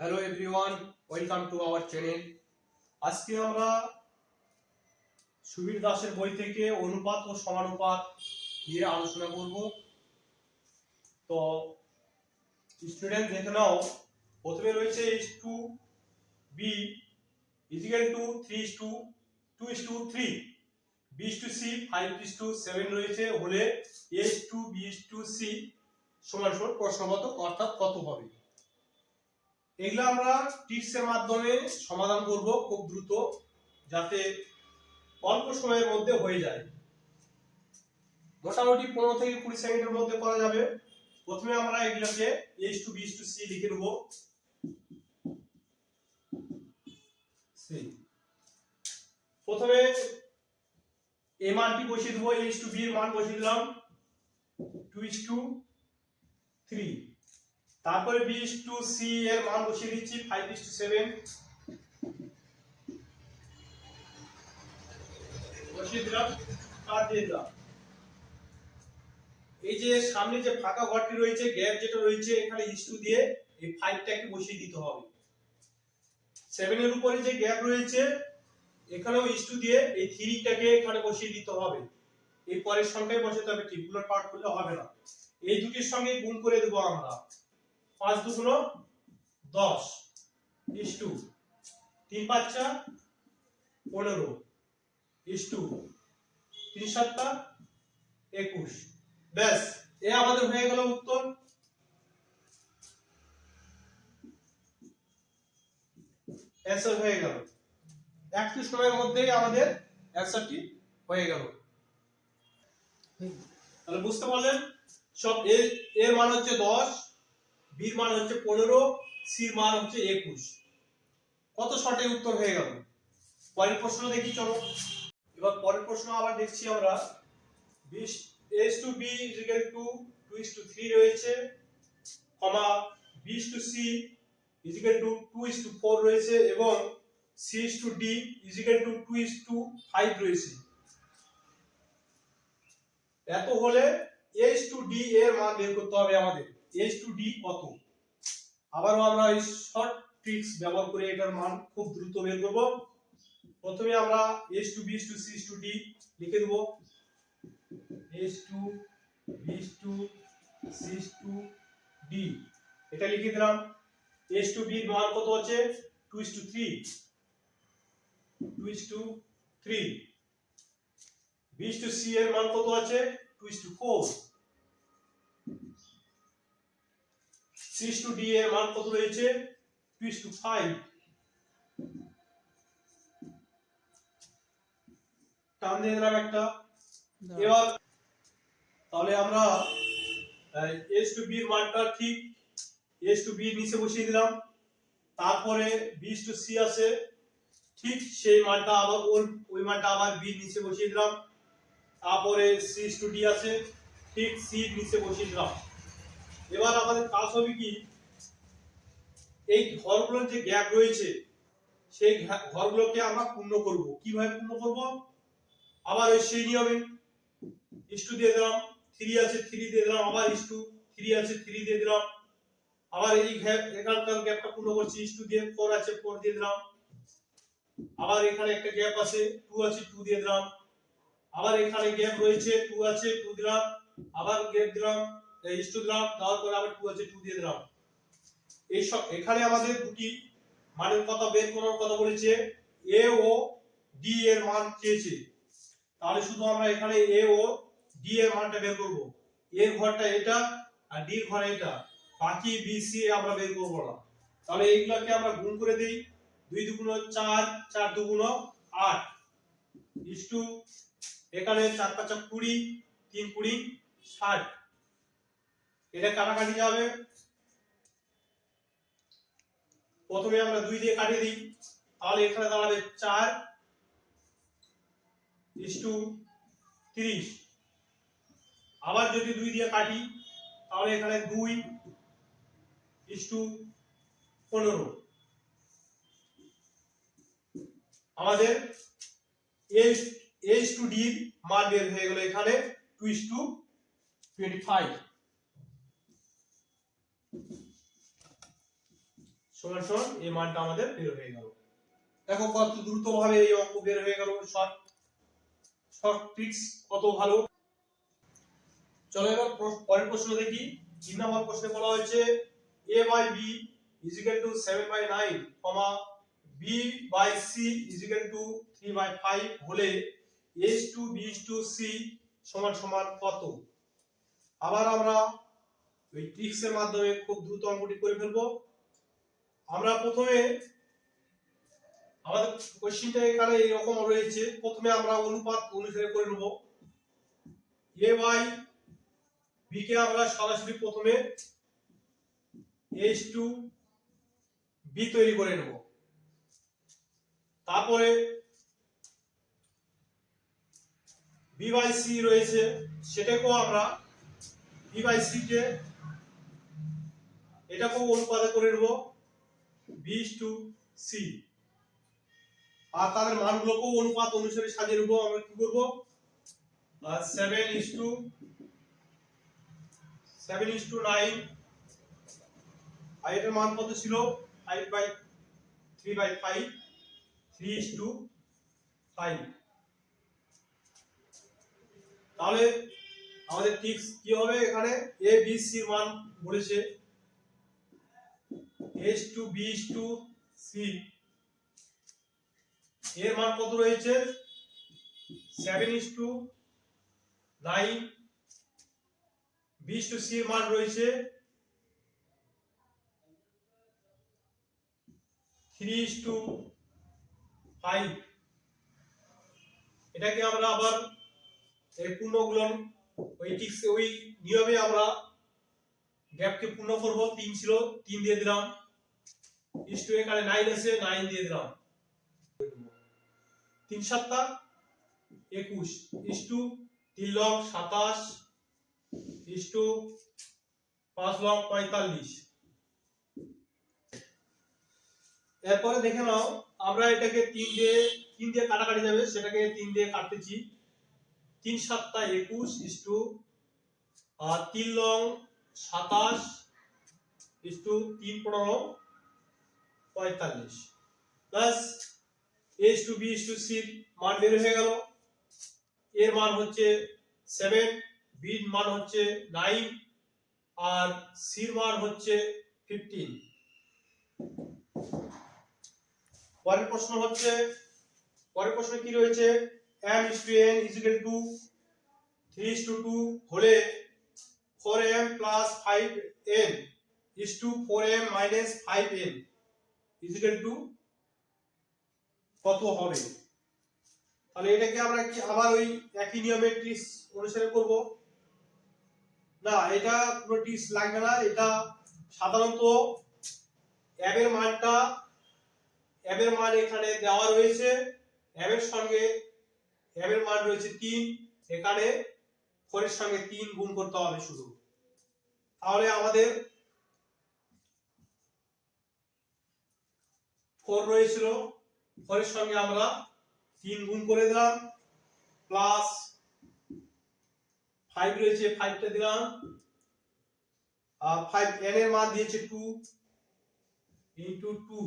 Hello everyone welcome to our channel আজকে আমরা সুবীর দাসের বই থেকে অনুপাত ও সমানুপাত নিয়ে আলোচনা করব। তো স্টুডেন্ট দেখে নাও। প্রথমে রয়েছে is to B equal to three is to two is to three B is to C five is to seven রয়েছে। হলে is to B is to C সমান সমান প্রশ্নগত অর্থাৎ কত হবে? এগুলো আমরা টিপসের মাধ্যমে সমাধান করব খুব দ্রুত, যাতে অল্প সময়ের মধ্যে হয়ে যায়। মোটামুটি পনেরো থেকে কুড়ি সেকেন্ডের মধ্যে করা যাবে। প্রথমে আমরা এগুলোকে H to B to C লিখে নেব। প্রথমে এ মানটি বসিয়ে দেবো এইচ টু বি এর মান বসিয়ে দিলাম। টু ইস টু থ্রি তারপরে বি ইস টু সি এর মান বসিয়ে দিচ্ছি ফাইভ ইস টু সেভেন বসিয়ে দিলাম, কাট দিয়ে দিলাম। এই যে সামনে যে ফাঁকা ঘরটি রয়েছে গ্যাপ যেটা রয়েছে এখানে দিয়ে এই ফাইভটাকে বসিয়ে দিতে হবে। সেভেন এর উপরে যে গ্যাপ রয়েছে, এখানেও ইস টু দিয়ে এই থ্রিটাকে এখানে বসিয়ে দিতে হবে। এই পরের সংখ্যায় বসাতে হবে টিপুলার পার্ট করলে হবে না। এই দুটির সঙ্গে গুণ করে দেবো আমরা। পাঁচ দুগুণ দশ। Is to. তিন পাঁচটা পনেরো। Is to. তিন সাতটা একুশ। ব্যাস, এ আমাদের হয়ে গেল উত্তর। অ্যান্সার হয়ে গেল। একটু সময়ের মধ্যেই আমাদের অ্যান্সারটি হয়ে গেল। তাহলে বুঝতে পারলেন? সব এর এর মান হচ্ছে দশ। বির মান হচ্ছে পনেরো সির মান হচ্ছে একুশ। কত শর্টে উত্তর হয়ে গেল? পরের প্রশ্ন দেখি, চলো। এবার পরের প্রশ্ন আবার দেখছি আমরা। বিশ is to B equal to two is to three রয়েছে, কমা বিশ to C equal to two is to four রয়েছে, এবং C is to D equal to two is to five রয়েছে। এত হলে এইচ টু ডি এর মান বের করতে হবে আমাদের। এইচ টু ডি কত আবারও আমরা এই শর্ট ট্রিক্স ব্যবহার করে এটার মান খুব দ্রুত বের করব প্রথমে আমরা H to B to C to D লিখে দেব H to B to C to D এটা লিখে দিলাম এইচ টু বি মান কত আছে two is to three two is to three B to C এর মান কত আছে two is to four six to D এর মান কত রয়েছে? ইস টু ফাইভ টান দিয়ে দিলাম একটা। এবার তাহলে আমরা এস টু বির মানটা ঠিক এস টু বি নিচে বসিয়ে দিলাম। তারপরে বি টু সি আছে। ঠিক সেই মানটা আবার ওর ওই মানটা আবার বি নিচে বসিয়ে দিলাম। তারপরে সি টু ডি আছে। ঠিক সি নিচে বসিয়ে দিলাম। এবার আমাদের কাজ হবে কি? এই ঘরগুলোর যে গ্যাপ রয়েছে, সেই ঘরগুলোকে আমরা পূর্ণ করব। কীভাবে পূর্ণ করব? আবার ওই সেই নিয়মে ইস্টু দিয়ে দিলাম, থ্রি আছে, থ্রি দিয়ে দিলাম, আবার ইস্টু থ্রি আছে, থ্রি দিয়ে দিলাম। আবার এই গ্যাপ এখানকার গ্যাপটা পূর্ণ করছি ইস্টু দিয়ে ফোর আছে, ফোর দিয়ে দিলাম। আবার এখানে একটা গ্যাপ আছে, টু আছে, টু দিয়ে দিলাম। আবার এখানে গ্যাপ রয়েছে, টু আছে, টু দিলাম। আবার গ্যাপ দিলাম। ইস্টু দিলাম দেওয়ার পরে আবার টু আছে টু দিয়ে দিলাম এই এখানে আমাদের দুটি মানের কথা, বের করার কথা বলেছে। এ ও ডি এর মান চেয়েছে। তাহলে শুধু আমরা এখানে এ ও ডি এর মানটা বের করব। এর ঘরটা এটা আর ডি ঘর এটা। বাকি বি সি আমরা বের করব না। তাহলে এইগুলোকে আমরা গুণ করে দেই। দুই দুগুণ চার চার দুগুণ আট। ইস টু এখানে চার পাঁচা কুড়ি, তিন কুড়ি, ষাট। এটা কাটাকাটি যাবে। প্রথমে আমরা দুই দিয়ে কাটিয়ে দিই। তাহলে এখানে দাঁড়াবে চার টু তিরিশ। আবার যদি দুই দিয়ে কাটি, তাহলে এখানে দুই টু পনেরো। আমাদের এইচ টু ডির মান বের হয়ে গেল এখানে। টু টু টোয়েন্টি ফাইভ সমান সমান এই মানটা আমাদের বের হয়ে গেল। দেখো কত দ্রুত ভাবে এই অঙ্ক বের হয়ে গেল। শর্ট শর্ট ট্রিক্স কত ভালো। চলো এবার প্র- পরের প্রশ্ন দেখি। তিন নম্বর প্রশ্নে বলা হয়েছে, a by b is equal to 7 by 9 comma b by c is equal to 3 by 5 হলে h to b to c সমান সমান কত? আবার আমরা ওই ট্রিক্স এর মাধ্যমে খুব দ্রুত অঙ্কটি করে ফেলব। আমরা প্রথমে আমাদের কোশ্চিনটা এখানে এরকম রয়েছে। প্রথমে আমরা অনুপাত অনুসারে করে নেব। এ বাই বি কে আমরা সরাসরি প্রথমে এইচ টু বি তৈরি করে নেব। তারপরে বি বাই সি রয়েছে, সেটাকেও আমরা বি বাই সি কে এটাকেও অনুপাতে করে নেব। B টু আর তাদের মানগুলোকেও অনুপাত অনুসারে সাজিয়ে নেব, আমরা কি করব? Seven is to seven is to nine আর মান কত ছিল? Five by three by five three is to five তাহলে আমাদের টিক্স কি হবে এখানে? এ বি সি মান বলেছে। Is to B to C এর মান কত রয়েছে? সেভেন ইস টু নাইন বিশ টু সি এর মান রয়েছে থ্রি ইস টু ফাইভ এটাকে আমরা আবার এই পূর্ণগুলন ওই ঠিক ওই নিয়মে আমরা গ্যাপকে পূর্ণ করব। তিন ছিল, তিন দিয়ে দিলাম। ইস টু এখানে নাইন আছে দিয়ে দিলাম। এরপরে দেখে নাও, আমরা এটাকে তিন দিয়ে দিয়ে কাটাকাটি যাবে, সেটাকে তিন দিয়ে কাটতেছি। তিন সাতটা, একুশ আর তিন লং সাতাশ ইস টু তিন পনেরো পঁয়তাল্লিশ। Plus is to B to C মান বের হয়ে গেল। এর মান হচ্ছে সেভেন বির মান হচ্ছে নাইন আর সির মান হচ্ছে ফিফটিন পরের প্রশ্ন হচ্ছে, পরের প্রশ্ন কি রয়েছে? Is to n is equal to 3 is to 2 হলে 4m plus 5n is to 4m minus 5n is equal to কত হবে? তাহলে এটাকে আমরা কি আবার ওই একই ট্রিক্স অনুসারে করব? না, এটা কোনো ট্রিক্স লাগবে না, এটা সাধারণত এর মানটা এর মান এখানে দেওয়া রয়েছে এর সঙ্গে এর মান রয়েছে 3 এখানে 4 এর সঙ্গে 3 গুণ করতে হবে শুধু। তাহলে আমাদের 4 রয়েছিল 4 এর সঙ্গে আমরা 3 গুণ করে দিলাম প্লাস 5 রয়েছে 5 টা দিলাম, আর 5 n এর মান দিয়েছে 2 ইনটু 2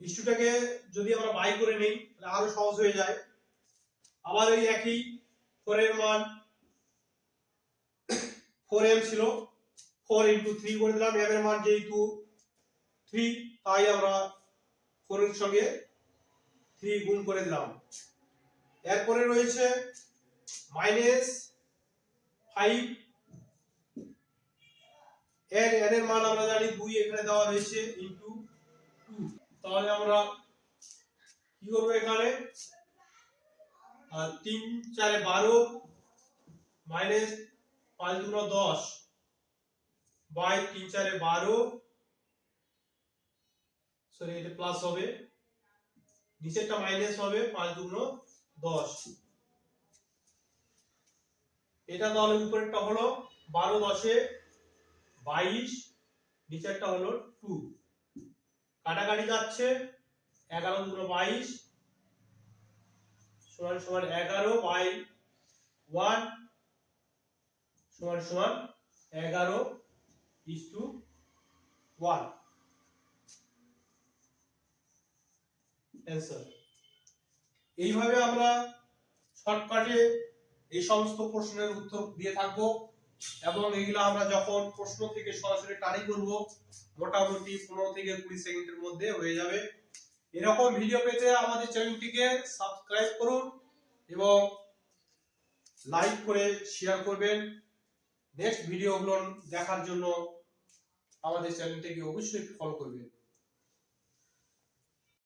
ইস্টুটাকে যদি আমরা বাই করে নেই, তাহলে আরও সহজ হয়ে যায়। আবার ওই একই ফোর এর মান ফোর এম ছিল। ফোর ইন্টু থ্রি করে দিলাম। এম এর মান যেহেতু থ্রি তাই আমরা ফোর এর সঙ্গে থ্রি গুণ করে দিলাম। এরপরে রয়েছে মাইনাস ফাইভ এর এন এর মান আমরা জানি দুই, এখানে দেওয়া রয়েছে ইন্টু টু তাহলে আমরা কি করব এখানে? তিন, চারে বারো মাইনাস পাঁচ, দুগুণ দশ। বাই তিন চারে বারো। সরি এটা প্লাস হবে। নিচেরটা মাইনাস হবে, পাঁচ দুগুণ দশ। এটা তাহলে উপরেরটা হলো বারো দশে বাইশ, নিচেরটা হলো টু কাটাকাটি যাচ্ছে, এগারো দুগুণ বাইশ, সমান সমান এগারো বাই ওয়ান সমান সমান এগারো। ইজ টু ওয়ান অ্যান্সার এইভাবে আমরা শর্টকাটে এই সমস্ত প্রশ্নের উত্তর দিয়ে থাকব এবং এগুলো আমরা যখন প্রশ্ন থেকে সরাসরি টানি করব মোটামুটি পনেরো থেকে কুড়ি সেকেন্ডের মধ্যে হয়ে যাবে। এরকম ভিডিও পেতে আমাদের চ্যানেলটিকে সাবস্ক্রাইব করুন এবং লাইক করে শেয়ার করবেন। নেক্সট ভিডিওগুলো দেখার জন্য আমাদের চ্যানেলটিকে অবশ্যই ফলো করবেন।